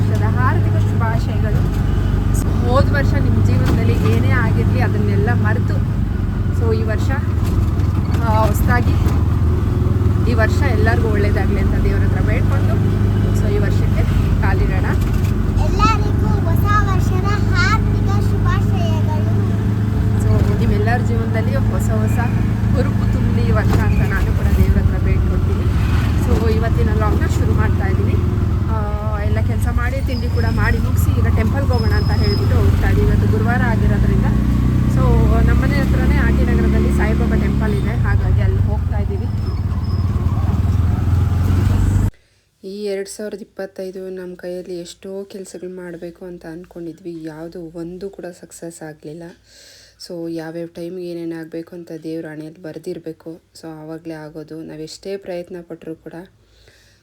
ವರ್ಷದ ಹಾರ್ದಿಕ ಶುಭಾಶಯಗಳು. ಹೋದ ವರ್ಷ ನಿಮ್ಮ ಜೀವನದಲ್ಲಿ ಏನೇ ಆಗಿರಲಿ ಅದನ್ನೆಲ್ಲ ಮರೆತು. ಸೊ ಈ ವರ್ಷ ಹೊಸದಾಗಿ ಈ ವರ್ಷ ಎಲ್ಲರಿಗೂ ಒಳ್ಳೇದಾಗಲಿ ಅಂತ ದೇವರ ಹತ್ರ ಬೇಡ್ಕೊಂಡು ಸೊ ಈ ವರ್ಷಕ್ಕೆ ಕಾಲಿಡೋಣ. ಎಲ್ಲರಿಗೂ ಹೊಸ ವರ್ಷದ ಹಾರ್ದಿಕ ಶುಭಾಶಯಗಳು. ಸೊ ನಿಮ್ಮೆಲ್ಲರ ಜೀವನದಲ್ಲಿ ಹೊಸ ಹೊಸ ಹುರುಪು ತುಂಬಿ ಈ ವರ್ಷ ಅಂತ ನಾನು ಕೂಡ ದೇವರ ಹತ್ರ ಬೇಡ್ಕೊಳ್ತೀನಿ. ಸೊ ಇವತ್ತಿನ ಲಾಗ್ನ ಶುರು ಮಾಡ್ತಾ ಇದ್ದೀನಿ. ಎಲ್ಲ ಕೆಲಸ ಮಾಡಿ, ತಿಂಡಿ ಕೂಡ ಮಾಡಿ ಮುಗಿಸಿ ಈಗ ಟೆಂಪಲ್ಗೆ ಹೋಗೋಣ ಅಂತ ಹೇಳಿಬಿಟ್ಟು ಹೋಗ್ತಾ ಇದ್ದೀವಿ. ಇವತ್ತು ಗುರುವಾರ ಆಗಿರೋದ್ರಿಂದ. ಸೊ ನಮ್ಮನೆ ಹತ್ರನೇ ಆಟಿ ನಗರದಲ್ಲಿ ಸಾಯಿಬಾಬಾ ಟೆಂಪಲ್ ಇದೆ. ಹಾಗಾಗಿ ಅಲ್ಲಿ ಹೋಗ್ತಾ ಇದ್ದೀವಿ. ಈ ಎರಡು ಸಾವಿರದ ಇಪ್ಪತ್ತೈದು ನಮ್ಮ ಕೈಯಲ್ಲಿ ಎಷ್ಟೋ ಕೆಲಸಗಳು ಮಾಡಬೇಕು ಅಂತ ಅಂದ್ಕೊಂಡಿದ್ವಿ ಯಾವುದು ಒಂದು ಕೂಡ ಸಕ್ಸಸ್ ಆಗಲಿಲ್ಲ. ಸೊ ಯಾವ್ಯಾವ ಟೈಮ್ಗೆ ಏನೇನು ಆಗಬೇಕು ಅಂತ ದೇವ್ರ ಹಣೆಯಲ್ಲಿ ಬರೆದಿರಬೇಕು. ಸೊ ಆವಾಗಲೇ ಆಗೋದು. ನಾವೆಷ್ಟೇ ಪ್ರಯತ್ನ ಪಟ್ಟರೂ ಕೂಡ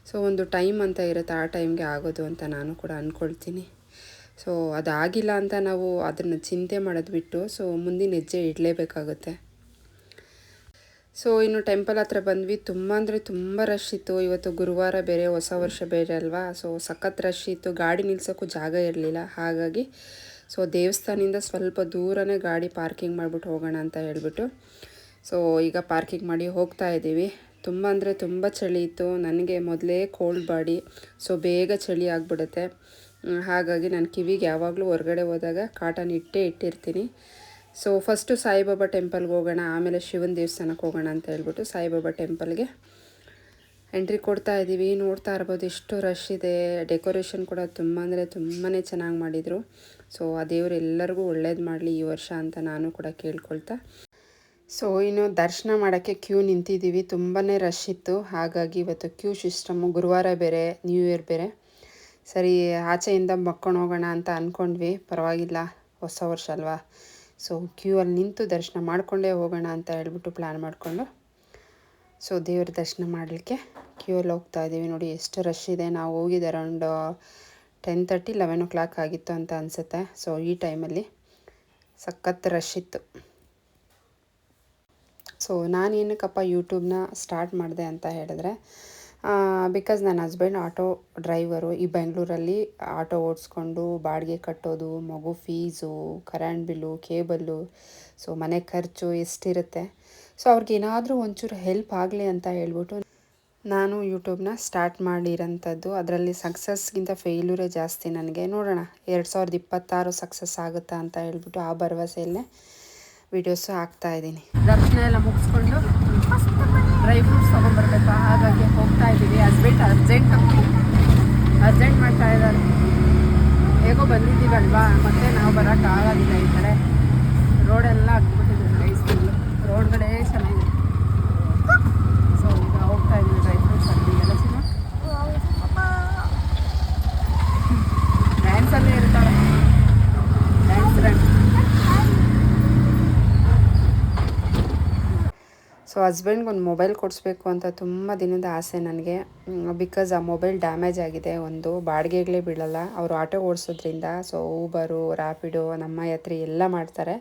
ಸೊ ಒಂದು ಟೈಮ್ ಅಂತ ಇರುತ್ತೆ. ಆ ಟೈಮ್ಗೆ ಆಗೋದು ಅಂತ ನಾನು ಕೂಡ ಅಂದ್ಕೊಳ್ತೀನಿ ಸೊ ಅದಾಗಿಲ್ಲ ಅಂತ ನಾವು ಅದನ್ನು ಚಿಂತೆ ಮಾಡೋದು ಬಿಟ್ಟು ಸೊ ಮುಂದಿನ ಹೆಜ್ಜೆ ಇಡಲೇಬೇಕಾಗುತ್ತೆ. ಸೊ ಇನ್ನು ಟೆಂಪಲ್ ಹತ್ರ ಬಂದ್ವಿ. ತುಂಬ ಅಂದರೆ ತುಂಬ ರಶ್ ಇತ್ತು. ಇವತ್ತು ಗುರುವಾರ ಬೇರೆ, ಹೊಸ ವರ್ಷ ಬೇರೆ ಅಲ್ವಾ? ಸೊ ಸಖತ್ ರಶ್ ಇತ್ತು. ಗಾಡಿ ನಿಲ್ಸೋಕ್ಕೂ ಜಾಗ ಇರಲಿಲ್ಲ. ಹಾಗಾಗಿ ಸೊ ದೇವಸ್ಥಾನದಿಂದ ಸ್ವಲ್ಪ ದೂರನೇ ಗಾಡಿ ಪಾರ್ಕಿಂಗ್ ಮಾಡಿಬಿಟ್ಟು ಹೋಗೋಣ ಅಂತ ಹೇಳಿಬಿಟ್ಟು ಸೊ ಈಗ ಪಾರ್ಕಿಂಗ್ ಮಾಡಿ ಹೋಗ್ತಾ ಇದ್ದೀವಿ. ತುಂಬ ಅಂದರೆ ತುಂಬ ಚಳಿ ಇತ್ತು. ನನಗೆ ಮೊದಲೇ ಕೋಲ್ಡ್ ಬಾಡಿ ಸೊ ಬೇಗ ಚಳಿ ಆಗಿಬಿಡುತ್ತೆ. ಹಾಗಾಗಿ ನಾನು ಕಿವಿಗೆ ಯಾವಾಗಲೂ ಹೊರಗಡೆ ಹೋದಾಗ ಕಾಟನ್ ಇಟ್ಟೇ ಇಟ್ಟಿರ್ತೀನಿ. ಸೊ ಫಸ್ಟು ಸಾಯಿಬಾಬಾ ಟೆಂಪಲ್ಗೆ ಹೋಗೋಣ, ಆಮೇಲೆ ಶಿವನ ದೇವಸ್ಥಾನಕ್ಕೆ ಹೋಗೋಣ ಅಂತ ಹೇಳ್ಬಿಟ್ಟು ಸಾಯಿಬಾಬಾ ಟೆಂಪಲ್ಗೆ ಎಂಟ್ರಿ ಕೊಡ್ತಾ ಇದ್ದೀವಿ. ನೋಡ್ತಾ ಇರ್ಬೋದು ಎಷ್ಟು ರಶ್ ಇದೆ. ಡೆಕೋರೇಷನ್ ಕೂಡ ತುಂಬ ಅಂದರೆ ತುಂಬಾ ಚೆನ್ನಾಗಿ ಮಾಡಿದರು. ಸೊ ಆ ದೇವರು ಎಲ್ಲರಿಗೂ ಒಳ್ಳೇದು ಮಾಡಲಿ ಈ ವರ್ಷ ಅಂತ ನಾನು ಕೂಡ ಕೇಳ್ಕೊಳ್ತಾ ಸೊ ಇನ್ನು ದರ್ಶನ ಮಾಡೋಕ್ಕೆ ಕ್ಯೂ ನಿಂತಿದ್ದೀವಿ ತುಂಬಾ ರಶ್ ಇತ್ತು. ಹಾಗಾಗಿ ಇವತ್ತು ಕ್ಯೂ ಸಿಸ್ಟಮು ಗುರುವಾರ ಬೇರೆ ನ್ಯೂ ಇಯರ್ ಬೇರೆ. ಸರಿ, ಆಚೆಯಿಂದ ಮಕ್ಕೊಂಡು ಹೋಗೋಣ ಅಂತ ಅಂದ್ಕೊಂಡ್ವಿ ಪರವಾಗಿಲ್ಲ, ಹೊಸ ವರ್ಷ ಅಲ್ವಾ? ಸೊ ಕ್ಯೂ ಅಲ್ಲಿ ನಿಂತು ದರ್ಶನ ಮಾಡಿಕೊಂಡೇ ಹೋಗೋಣ ಅಂತ ಹೇಳ್ಬಿಟ್ಟು ಪ್ಲ್ಯಾನ್ ಮಾಡಿಕೊಂಡು, ಸೊ ದೇವ್ರ ದರ್ಶನ ಮಾಡಲಿಕ್ಕೆ ಕ್ಯೂ ಅಲ್ಲಿ ಹೋಗ್ತಾ ಇದ್ದೀವಿ. ನೋಡಿ, ಎಷ್ಟು ರಶ್ ಇದೆ. ನಾವು ಹೋಗಿದ್ದೆ around ten thirty eleven o'clock ಆಗಿತ್ತು ಅಂತ ಅನಿಸುತ್ತೆ. ಸೊ ಈ ಟೈಮಲ್ಲಿ ಸಖತ್ ರಶ್ ಇತ್ತು. ಸೊ ನಾನು ಏನಕ್ಕಪ್ಪ ಯೂಟ್ಯೂಬ್ನ ಸ್ಟಾರ್ಟ್ ಮಾಡಿದೆ ಅಂತ ಹೇಳಿದ್ರೆ ಬಿಕಾಸ್ ನನ್ನ ಹಸ್ಬೆಂಡ್ ಆಟೋ ಡ್ರೈವರು ಈ ಬೆಂಗಳೂರಲ್ಲಿ ಆಟೋ ಓಡಿಸ್ಕೊಂಡು ಬಾಡಿಗೆ ಕಟ್ಟೋದು, ಮಗು fees current bill cable so ಮನೆ ಖರ್ಚು ಎಷ್ಟಿರುತ್ತೆ. ಸೊ ಅವ್ರಿಗೆ ಏನಾದರೂ ಒಂಚೂರು ಹೆಲ್ಪ್ ಆಗಲಿ ಅಂತ ಹೇಳ್ಬಿಟ್ಟು ನಾನು ಯೂಟ್ಯೂಬ್ನ ಸ್ಟಾರ್ಟ್ ಮಾಡಿರೋಂಥದ್ದು. ಅದರಲ್ಲಿ ಸಕ್ಸಸ್ಗಿಂತ ಫೇಲ್ಯೂರೇ ಜಾಸ್ತಿ ನನಗೆ. ನೋಡೋಣ, ಎರಡು ಸಾವಿರದ ಇಪ್ಪತ್ತಾರು ಸಕ್ಸಸ್ ಆಗುತ್ತಾ ಅಂತ ಹೇಳ್ಬಿಟ್ಟು ಆ ಭರವಸೆಯಲ್ಲೇ ವಿಡಿಯೋಸು ಹಾಕ್ತಾ ಇದ್ದೀನಿ. ದರ್ಶನ ಎಲ್ಲ ಮುಗಿಸ್ಕೊಂಡು ಡ್ರೈ ಫ್ರೂಟ್ಸ್ ತೊಗೊಂಡ್ಬರ್ಬೇಕು? ಹಾಗಾಗಿ ಹೋಗ್ತಾ ಇದ್ದೀವಿ. ಹಸ್ಬೆಂಡ್ ಅರ್ಜೆಂಟ್ ಅರ್ಜೆಂಟ್ ಮಾಡ್ತಾ ಇದ್ದಾರೆ. ಹೇಗೋ ಬಂದಿದ್ದೀವಲ್ವಾ? ಮತ್ತೆ ನಾವು ಬರೋಕ್ಕಾಗೋದಿಲ್ಲ ಈ ಕಡೆ. ರೋಡೆಲ್ಲ ಸೊ ಹಸ್ಬೆಂಡ್ಗೆ ಒಂದು ಮೊಬೈಲ್ ಕೊಡಿಸ್ಬೇಕು ಅಂತ ತುಂಬ ದಿನದ ಆಸೆ ನನಗೆ. ಬಿಕಾಸ್ ಆ ಮೊಬೈಲ್ ಡ್ಯಾಮೇಜ್ ಆಗಿದೆ. ಒಂದು ಬಾಡಿಗೆಗಳೇ ಬೀಳಲ್ಲ. ಅವರು ಆಟೋ ಓಡಿಸೋದ್ರಿಂದ ಸೊ ಊಬರು ರ್ಯಾಪಿಡೋ ನಮ್ಮ ಯಾತ್ರಿ ಎಲ್ಲ ಮಾಡ್ತಾರೆ.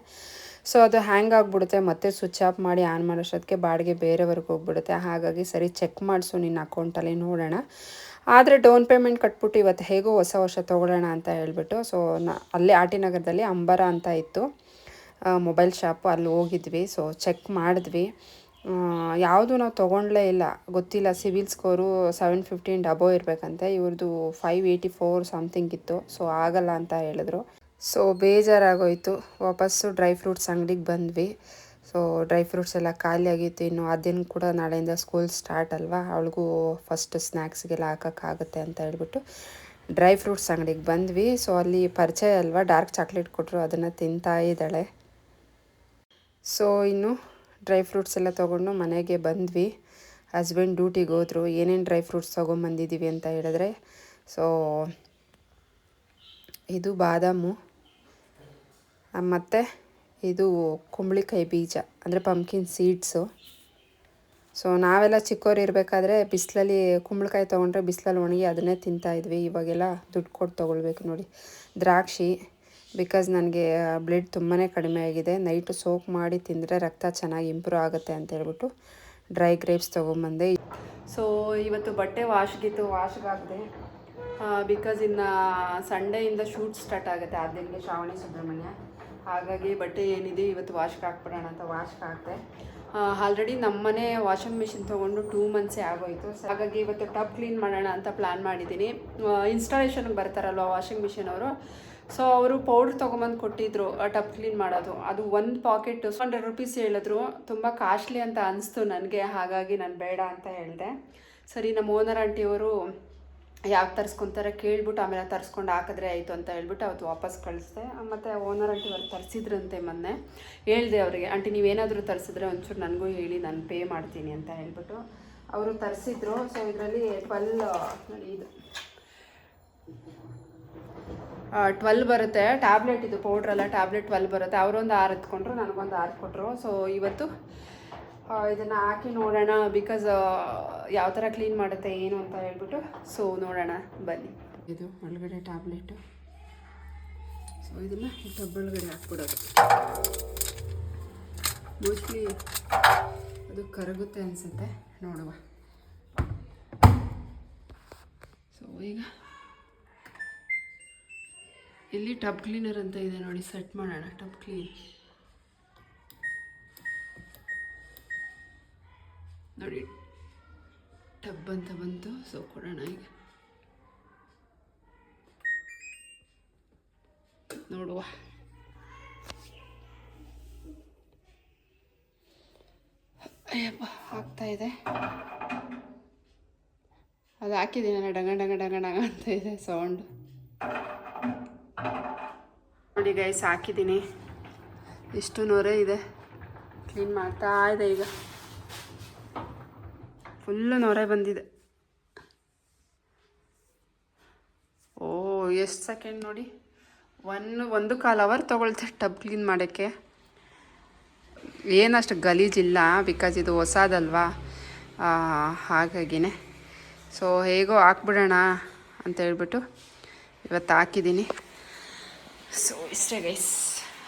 ಸೊ ಅದು ಹ್ಯಾಂಗ್ ಆಗಿಬಿಡುತ್ತೆ. ಮತ್ತೆ ಸ್ವಿಚ್ ಆಫ್ ಮಾಡಿ ಆನ್ ಮಾಡೋಷ್ಟೊತ್ತಿಗೆ ಬಾಡಿಗೆ ಬೇರೆಯವ್ರಿಗೆ ಹೋಗ್ಬಿಡುತ್ತೆ. ಹಾಗಾಗಿ ಸರಿ ಚೆಕ್ ಮಾಡಿಸು ನಿನ್ನ ಅಕೌಂಟಲ್ಲಿ ನೋಡೋಣ. ಆದರೆ ಡೌನ್ ಪೇಮೆಂಟ್ ಕಟ್ಬಿಟ್ಟು ಇವತ್ತು ಹೇಗೋ ಹೊಸ ವರ್ಷ ತೊಗೊಳ್ಳೋಣ ಅಂತ ಹೇಳಿಬಿಟ್ಟು ಸೊ ನಾ, ಅಲ್ಲೇ ಆಟಿನಗರದಲ್ಲಿ ಅಂಬರ ಅಂತ ಇತ್ತು. ಮೊಬೈಲ್ ಶಾಪು ಅಲ್ಲಿ ಹೋಗಿದ್ವಿ. ಸೊ ಚೆಕ್ ಮಾಡಿದ್ವಿ. ಯಾವುದು ನಾವು ತೊಗೊಂಡ್ಲೇ ಇಲ್ಲ. ಗೊತ್ತಿಲ್ಲ, ಸಿವಿಲ್ ಸ್ಕೋರು ಸೆವೆನ್ ಫಿಫ್ಟೀನ್ ಡಬೋ ಇರಬೇಕಂತೆ. ಇವ್ರದ್ದು ಫೈವ್ ಏಯ್ಟಿ ಫೋರ್ ಸಮಥಿಂಗ್ ಇತ್ತು. ಸೊ ಆಗಲ್ಲ ಅಂತ ಹೇಳಿದ್ರು. ಸೊ ಬೇಜಾರಾಗೋಯಿತು. ವಾಪಸ್ಸು ಡ್ರೈ ಫ್ರೂಟ್ಸ್ ಅಂಗಡಿಗೆ ಬಂದ್ವಿ. ಸೊ ಡ್ರೈ ಫ್ರೂಟ್ಸ್ ಎಲ್ಲ ಖಾಲಿ ಆಗಿತ್ತು. ಇನ್ನು ಅದೇನು ಕೂಡ ನಾಳೆಯಿಂದ ಸ್ಕೂಲ್ ಸ್ಟಾರ್ಟ್ ಅಲ್ವಾ? ಅವಳಿಗೂ ಫಸ್ಟ್ ಸ್ನ್ಯಾಕ್ಸ್ಗೆಲ್ಲ ಹಾಕೋಕ್ಕಾಗುತ್ತೆ ಅಂತ ಹೇಳ್ಬಿಟ್ಟು ಡ್ರೈ ಫ್ರೂಟ್ಸ್ ಅಂಗಡಿಗೆ ಬಂದ್ವಿ. ಸೊ ಅಲ್ಲಿ ಪರಿಚಯ ಅಲ್ವಾ? ಡಾರ್ಕ್ ಚಾಕ್ಲೇಟ್ ಕೊಟ್ಟರು ಅದನ್ನು ತಿಂತಾ ಇದ್ದಾಳೆ. ಸೊ ಇನ್ನು ಡ್ರೈ ಫ್ರೂಟ್ಸ್ ಎಲ್ಲ ತೊಗೊಂಡು ಮನೆಗೆ ಬಂದ್ವಿ. ಹಸ್ಬೆಂಡ್ ಡ್ಯೂಟಿಗೆ ಹೋದ್ರು. ಏನೇನು ಡ್ರೈ ಫ್ರೂಟ್ಸ್ ತೊಗೊಂಬಂದಿದ್ದೀವಿ ಅಂತ ಹೇಳಿದ್ರೆ, ಸೊ, ಇದು ಬಾದಾಮು ಮತ್ತು ಇದು ಕುಂಬಳಿಕಾಯಿ ಬೀಜ, ಅಂದರೆ ಪಂಪ್ಕಿನ್ ಸೀಡ್ಸು ಸೊ, ನಾವೆಲ್ಲ ಚಿಕ್ಕವ್ರು ಇರಬೇಕಾದ್ರೆ ಬಿಸಿಲಲ್ಲಿ ಕುಂಬಳಕಾಯಿ ತೊಗೊಂಡ್ರೆ ಬಿಸಿಲಲ್ಲಿ ಒಣಗಿ ಅದನ್ನೇ ತಿಂತಾಯಿದ್ವಿ ಇವಾಗೆಲ್ಲ ದುಡ್ಡು ಕೊಟ್ಟು ತೊಗೊಳ್ಬೇಕು ನೋಡಿ. ದ್ರಾಕ್ಷಿ ಬಿಕಾಸ್ ನನಗೆ ಬ್ಲಡ್ ತುಂಬಾ ಕಡಿಮೆ ಆಗಿದೆ. ನೈಟು ಸೋಕ್ ಮಾಡಿ ತಿಂದರೆ ರಕ್ತ ಚೆನ್ನಾಗಿ ಇಂಪ್ರೂವ್ ಆಗುತ್ತೆ ಅಂತ ಹೇಳ್ಬಿಟ್ಟು ಡ್ರೈ ಗ್ರೇಪ್ಸ್ ತೊಗೊಂಬಂದೆ. ಸೊ ಇವತ್ತು ಬಟ್ಟೆ ವಾಶ್ಗಿತ್ತು ವಾಶ್ಗಾಗಿದೆ ಬಿಕಾಸ್ ಇನ್ನು ಸಂಡೆಯಿಂದ ಶೂಟ್ ಸ್ಟಾರ್ಟ್ ಆಗುತ್ತೆ. ಆದ್ಯಂಗೆ ಶ್ರಾವಣಿ, ಸುಬ್ರಹ್ಮಣ್ಯ. ಹಾಗಾಗಿ ಬಟ್ಟೆ ಏನಿದೆ ಇವತ್ತು ವಾಶ್ಗೆ ಹಾಕ್ಬಿಡೋಣ ಅಂತ ವಾಶ್ಗೆ ಹಾಕಿದೆ. ಆಲ್ರೆಡಿ ನಮ್ಮನೆ ವಾಷಿಂಗ್ ಮಿಷಿನ್ ತೊಗೊಂಡು ಟೂ ಮಂತ್ಸೇ ಆಗೋಯಿತು. ಹಾಗಾಗಿ ಇವತ್ತು ಟಬ್ ಕ್ಲೀನ್ ಮಾಡೋಣ ಅಂತ ಪ್ಲ್ಯಾನ್ ಮಾಡಿದ್ದೀನಿ. ಇನ್ಸ್ಟಾಲೇಷನ್ಗೆ ಬರ್ತಾರಲ್ವ ವಾಷಿಂಗ್ ಮಿಷಿನ್ ಅವರು? ಸೊ ಅವರು ಪೌಡ್ರ್ ತೊಗೊಂಬಂದು ಕೊಟ್ಟಿದ್ರು ಟಪ್ ಕ್ಲೀನ್ ಮಾಡೋದು. ಅದು ಒಂದು ಪಾಕೆಟ್ ಹಂಡ್ರೆಡ್ ರುಪೀಸ್ ಹೇಳಿದ್ರು. ತುಂಬ ಕಾಸ್ಟ್ಲಿ ಅಂತ ಅನಿಸ್ತು ನನಗೆ, ಹಾಗಾಗಿ ನಾನು ಬೇಡ ಅಂತ ಹೇಳಿದೆ. ಸರಿ, ನಮ್ಮ ಓನರ್ ಆಂಟಿಯವರು ಯಾಕೆ ತರಿಸ್ಕೊತಾರೆ ಕೇಳ್ಬಿಟ್ಟು, ಆಮೇಲೆ ತರಿಸ್ಕೊಂಡು ಹಾಕಿದ್ರೆ ಆಯಿತು ಅಂತ ಹೇಳ್ಬಿಟ್ಟು ಅವತ್ತು ವಾಪಸ್ ಕಳಿಸ್ದೆ. ಮತ್ತು ಓನರ್ ಆಂಟಿ ಅವ್ರು ತರಿಸಿದ್ರಂತೆ ಮೊನ್ನೆ. ಹೇಳಿದೆ ಅವರಿಗೆ ಆಂಟಿ ನೀವೇನಾದರೂ ತರಿಸಿದ್ರೆ ಒಂಚೂರು ನನಗೂ ಹೇಳಿ, ನಾನು ಪೇ ಮಾಡ್ತೀನಿ ಅಂತ ಹೇಳ್ಬಿಟ್ಟು. ಅವರು ತರಿಸಿದ್ರು. ಸೊ ಇದರಲ್ಲಿ ಟ್ವೆಲ್ ಇದು. ಟ್ವೆಲ್ ಬರುತ್ತೆ. ಟ್ಯಾಬ್ಲೆಟ್ ಇದು ಪೌಡ್ರ್ ಅಲ್ಲ ಟ್ಯಾಬ್ಲೆಟ್ ಟ್ವೆಲ್ ಬರುತ್ತೆ. ಅವರೊಂದು ಆರು ಎತ್ಕೊಂಡ್ರು, ನನಗೊಂದು ಆರು ಕೊಟ್ಟರು ಸೊ ಇವತ್ತು ಇದನ್ನು ಹಾಕಿ ನೋಡೋಣ ಬಿಕಾಸ್ ಯಾವ ಥರ ಕ್ಲೀನ್ ಮಾಡುತ್ತೆ, ಏನು ಅಂತ ಹೇಳ್ಬಿಟ್ಟು. ಸೊ ನೋಡೋಣ, ಬನ್ನಿ. ಇದು ಒಳಗಡೆ ಟ್ಯಾಬ್ಲೆಟು ಸೊ ಇದನ್ನು ಒಳಗಡೆ ಹಾಕ್ಬಿಡೋದು. ಮೋಸ್ಟ್ಲಿ ಅದು ಕರಗುತ್ತೆ ಅನಿಸುತ್ತೆ. ನೋಡುವ. ಸೊ ಈಗ ಇಲ್ಲಿ ಟಬ್ ಕ್ಲೀನರ್ ಅಂತ ಇದೆ ನೋಡಿ, ಸೆಟ್ ಮಾಡೋಣ, ಟಬ್ ಕ್ಲೀನ್. ನೋಡಿ, ಟಬ್ ಅಂತ ಬಂತು ಸೊ ಕೊಡೋಣ ಈಗ. ನೋಡುವ. ಅಯ್ಯಪ್ಪ, ಆಗ್ತಾ ಇದೆ. ಅದು ಹಾಕಿದ್ದೀನಿ ಡಂಗ ಡಂಗ ಡಂಗ ಡಂಗ ಅಂತ ಇದೆ ಸೌಂಡ್ ನೋಡಿ ಗೈಸ್ ಹಾಕಿದ್ದೀನಿ ಇಷ್ಟು ನೊರೆ ಇದೆ. ಕ್ಲೀನ್ ಮಾಡ್ತಾ ಇದೆ ಈಗ. ಫುಲ್ಲು ನೊರೆ ಬಂದಿದೆ. ಓ, ಎಷ್ಟು ಸೆಕೆಂಡ್ ನೋಡಿ. ಒನ್ ಒಂದು ಕಾಲು ಅವರ್ ತೊಗೊಳ್ತೆ ಟಬ್ ಕ್ಲೀನ್ ಮಾಡೋಕ್ಕೆ. ಏನಷ್ಟು ಗಲೀಜಿಲ್ಲ ಬಿಕಾಸ್ ಇದು ಹೊಸದಲ್ವಾ? ಹಾಗಾಗಿನೇ. ಸೊ ಹೇಗೋ ಹಾಕ್ಬಿಡೋಣ ಅಂತ ಹೇಳ್ಬಿಟ್ಟು ಇವತ್ತು ಹಾಕಿದ್ದೀನಿ ಸೊ ಇಷ್ಟೇ ಗೈಸ್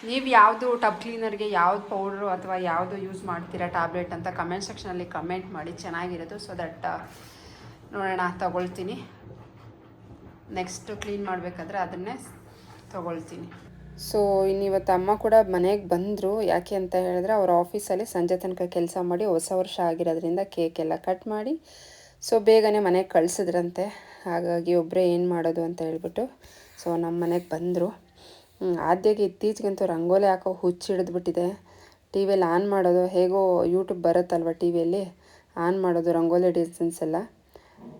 ನೀವು ಯಾವುದು ಟಬ್ ಕ್ಲೀನರ್ಗೆ ಯಾವ್ದು ಪೌಡ್ರು ಅಥವಾ ಯಾವುದು ಯೂಸ್ ಮಾಡ್ತೀರಾ ಟ್ಯಾಬ್ಲೆಟ್ ಅಂತ ಕಮೆಂಟ್ ಸೆಕ್ಷನಲ್ಲಿ ಕಮೆಂಟ್ ಮಾಡಿ ಚೆನ್ನಾಗಿರೋದು ಸೊ ದಟ್ ನೋಡೋಣ, ತಗೊಳ್ತೀನಿ. ನೆಕ್ಸ್ಟ್ ಕ್ಲೀನ್ ಮಾಡಬೇಕಾದ್ರೆ ಅದನ್ನೇ ತಗೊಳ್ತೀನಿ. ಸೊ ಇನ್ನಿವತ್ತು ಅಮ್ಮ ಕೂಡ ಮನೆಗೆ ಬಂದರು. ಯಾಕೆ ಅಂತ ಹೇಳಿದ್ರೆ ಅವ್ರ ಆಫೀಸಲ್ಲಿ ಸಂಜೆ ತನಕ ಕೆಲಸ ಮಾಡಿ ಹೊಸ ವರ್ಷ ಆಗಿರೋದ್ರಿಂದ ಕೇಕ್ ಎಲ್ಲ ಕಟ್ ಮಾಡಿ ಸೊ ಬೇಗನೆ ಮನೆಗೆ ಕಳಿಸಿದ್ರಂತೆ. ಹಾಗಾಗಿ ಒಬ್ಬರೇ ಏನು ಮಾಡೋದು ಅಂತ ಹೇಳ್ಬಿಟ್ಟು ಸೊ ನಮ್ಮ ಮನೆಗೆ ಬಂದರು. ಆದ್ಯಗೆ ಇತ್ತೀಚೆಗಂತೂ ರಂಗೋಲಿ ಹಾಕೋ ಹುಚ್ಚು ಹಿಡಿದ್ಬಿಟ್ಟಿದೆ. ಟಿ ವಿಯಲ್ಲಿ ಆನ್ ಮಾಡೋದು ಹೇಗೋ ಯೂಟ್ಯೂಬ್ ಬರುತ್ತಲ್ವ ಟಿ ವಿಯಲ್ಲಿ ಆನ್ ಮಾಡೋದು ರಂಗೋಲಿ ಡಿಸೈನ್ಸ್ ಎಲ್ಲ.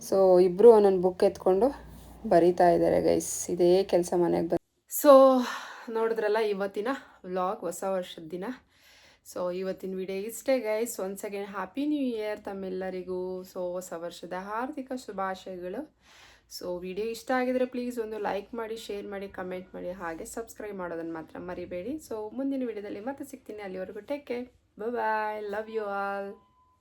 ಸೊ ಇಬ್ಬರು ಒಂದೊಂದು ಬುಕ್ ಎತ್ಕೊಂಡು ಬರಿತಾ ಇದ್ದಾರೆ ಗೈಸ್ ಇದೇ ಕೆಲಸ ಮನೆಗೆ ಬಂದು ಸೊ ನೋಡಿದ್ರಲ್ಲ ಇವತ್ತಿನ ವ್ಲಾಗ್ ಹೊಸ ವರ್ಷದ ದಿನ. ಸೊ ಇವತ್ತಿನ ವಿಡಿಯೋ ಇಷ್ಟೇ guys once again happy new year ತಮ್ಮೆಲ್ಲರಿಗೂ. ಸೊ ಹೊಸ ವರ್ಷದ ಹಾರ್ದಿಕ ಶುಭಾಶಯಗಳು. ಸೊ ವಿಡಿಯೋ ಇಷ್ಟ ಆಗಿದ್ರೆ ಪ್ಲೀಸ್ ಒಂದು ಲೈಕ್ ಮಾಡಿ ಶೇರ್ ಮಾಡಿ ಕಮೆಂಟ್ ಮಾಡಿ, ಹಾಗೆ ಸಬ್ಸ್ಕ್ರೈಬ್ ಮಾಡೋದನ್ನು ಮಾತ್ರ ಮರಿಬೇಡಿ. ಸೊ ಮುಂದಿನ ವಿಡಿಯೋದಲ್ಲಿ ಮತ್ತೆ ಸಿಗ್ತೀನಿ. ಅಲ್ಲಿವರೆಗೂ take care bye love you all